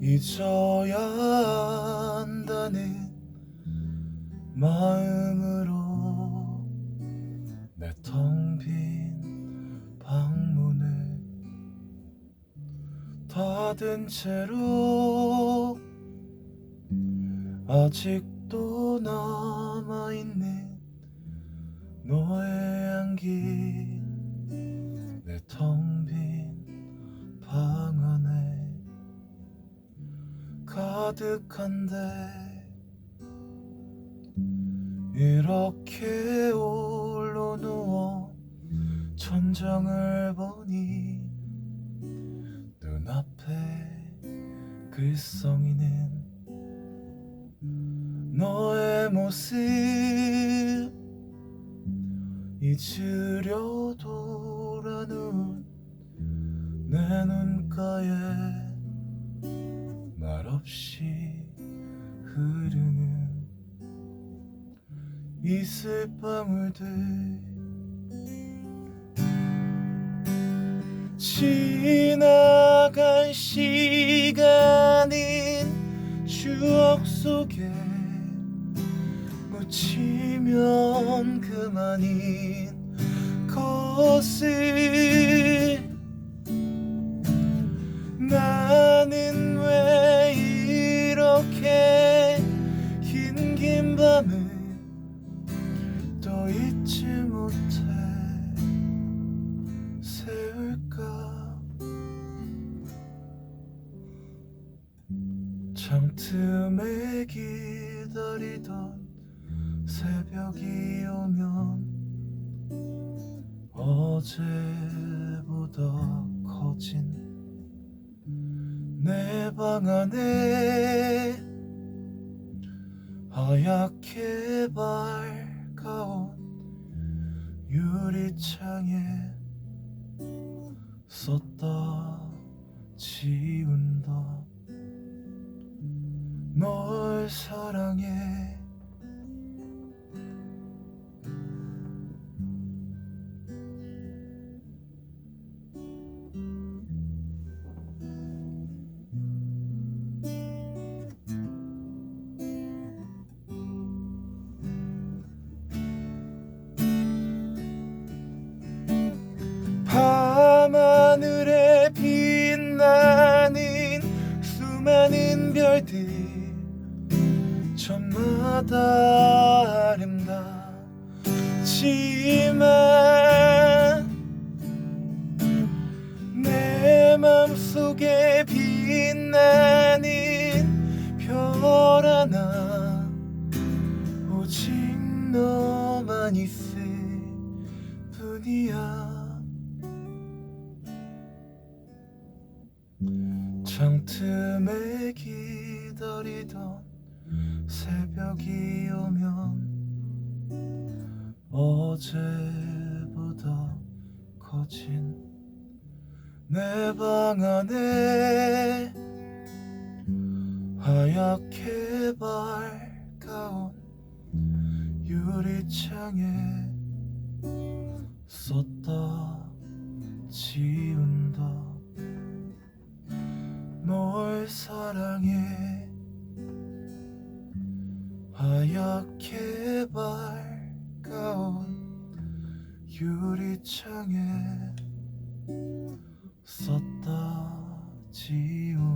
잊어야 한다는 마음으로 내 텅 빈 방문을 닫은 채로 아직도 남 가득한데 이렇게 홀로 누워 천장을 보니 눈앞에 글썽이는 너의 모습. 잊으려 돌아눈 내 눈가에 말 없이 흐르는 이슬방울들 지나간 시간은 추억 속에 묻히면 그만인 것을 세울까? 창틈에 기다리던 새벽이 오면 어제보다 커진 내 방 안에 하얗게 밝아온 유리창에 썼다. 지운다. 널 사랑해 별들 저마다 아름답지만 내 맘속에 빛나는 별 하나 오직 너만 있을 창 틈에 기다리던 새벽이 오면 어제보다 커진 내 방 안에 하얗게 밝아온 유리창에 썼다 지 널 사랑해. 하얗게 밝아온 유리창에 썼다 지운